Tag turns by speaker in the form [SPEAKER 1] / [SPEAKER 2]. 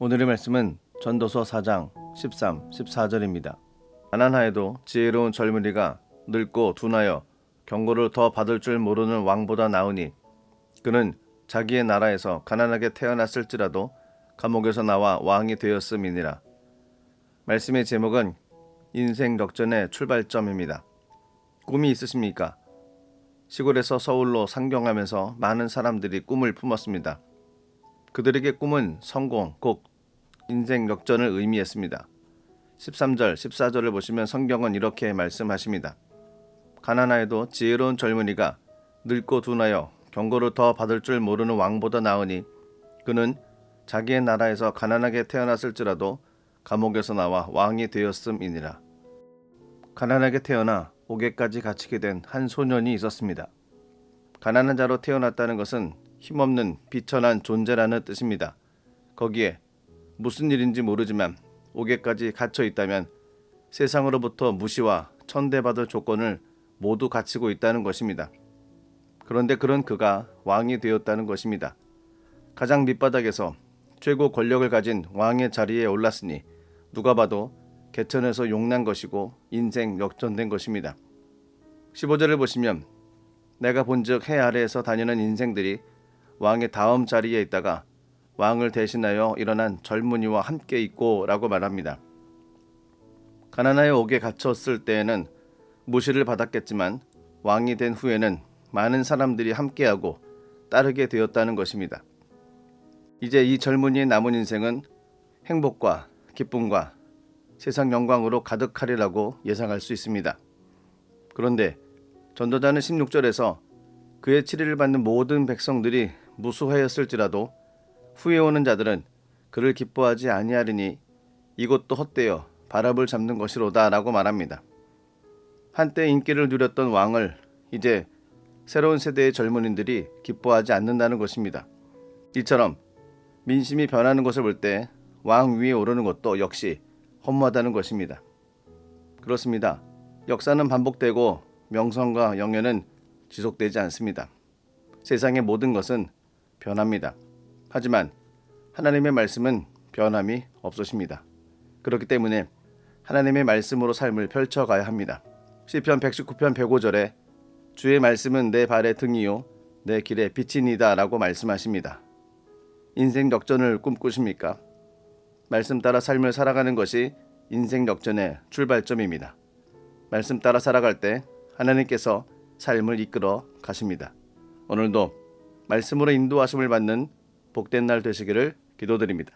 [SPEAKER 1] 오늘의 말씀은 전도서 4장 13, 14절입니다. 가난하에도 지혜로운 젊은이가 늙고 둔하여 경고를 더 받을 줄 모르는 왕보다 나으니 그는 자기의 나라에서 가난하게 태어났을지라도 감옥에서 나와 왕이 되었음이니라. 말씀의 제목은 인생 역전의 출발점입니다. 꿈이 있으십니까? 시골에서 서울로 상경하면서 많은 사람들이 꿈을 품었습니다. 그들에게 꿈은 성공, 꼭 인생 역전을 의미했습니다. 13절, 14절을 보시면 성경은 이렇게 말씀하십니다. 가난하에도 지혜로운 젊은이가 늙고 둔하여 경고를 더 받을 줄 모르는 왕보다 나으니 그는 자기의 나라에서 가난하게 태어났을지라도 감옥에서 나와 왕이 되었음이니라. 가난하게 태어나 옥에까지 갇히게 된 한 소년이 있었습니다. 가난한 자로 태어났다는 것은 힘없는 비천한 존재라는 뜻입니다. 거기에 무슨 일인지 모르지만 옥에까지 갇혀 있다면 세상으로부터 무시와 천대받을 조건을 모두 갖추고 있다는 것입니다. 그런데 그런 그가 왕이 되었다는 것입니다. 가장 밑바닥에서 최고 권력을 가진 왕의 자리에 올랐으니 누가 봐도 개천에서 용난 것이고 인생 역전된 것입니다. 15절을 보시면 내가 본즉 해 아래에서 다니는 인생들이 왕의 다음 자리에 있다가 왕을 대신하여 일어난 젊은이와 함께 있고라고 말합니다. 가나나의 옥에 갇혔을 때에는 무시를 받았겠지만 왕이 된 후에는 많은 사람들이 함께하고 따르게 되었다는 것입니다. 이제 이 젊은이의 남은 인생은 행복과 기쁨과 세상 영광으로 가득하리라고 예상할 수 있습니다. 그런데 전도자는 16절에서 그의 치리를 받는 모든 백성들이 무수하였을지라도 후에 오는 자들은 그를 기뻐하지 아니하리니 이것도 헛되어 바람을 잡는 것이로다라고 말합니다. 한때 인기를 누렸던 왕을 이제 새로운 세대의 젊은이들이 기뻐하지 않는다는 것입니다. 이처럼 민심이 변하는 것을 볼 때 왕 위에 오르는 것도 역시 허무하다는 것입니다. 그렇습니다. 역사는 반복되고 명성과 영예는 지속되지 않습니다. 세상의 모든 것은 변합니다. 하지만 하나님의 말씀은 변함이 없으십니다. 그렇기 때문에 하나님의 말씀으로 삶을 펼쳐가야 합니다. 시편 119편 105절에 주의 말씀은 내 발의 등이요 내 길의 빛이니다라고 말씀하십니다. 인생 역전을 꿈꾸십니까? 말씀 따라 삶을 살아가는 것이 인생 역전의 출발점입니다. 말씀 따라 살아갈 때 하나님께서 삶을 이끌어 가십니다. 오늘도 말씀으로 인도하심을 받는 복된 날 되시기를 기도드립니다.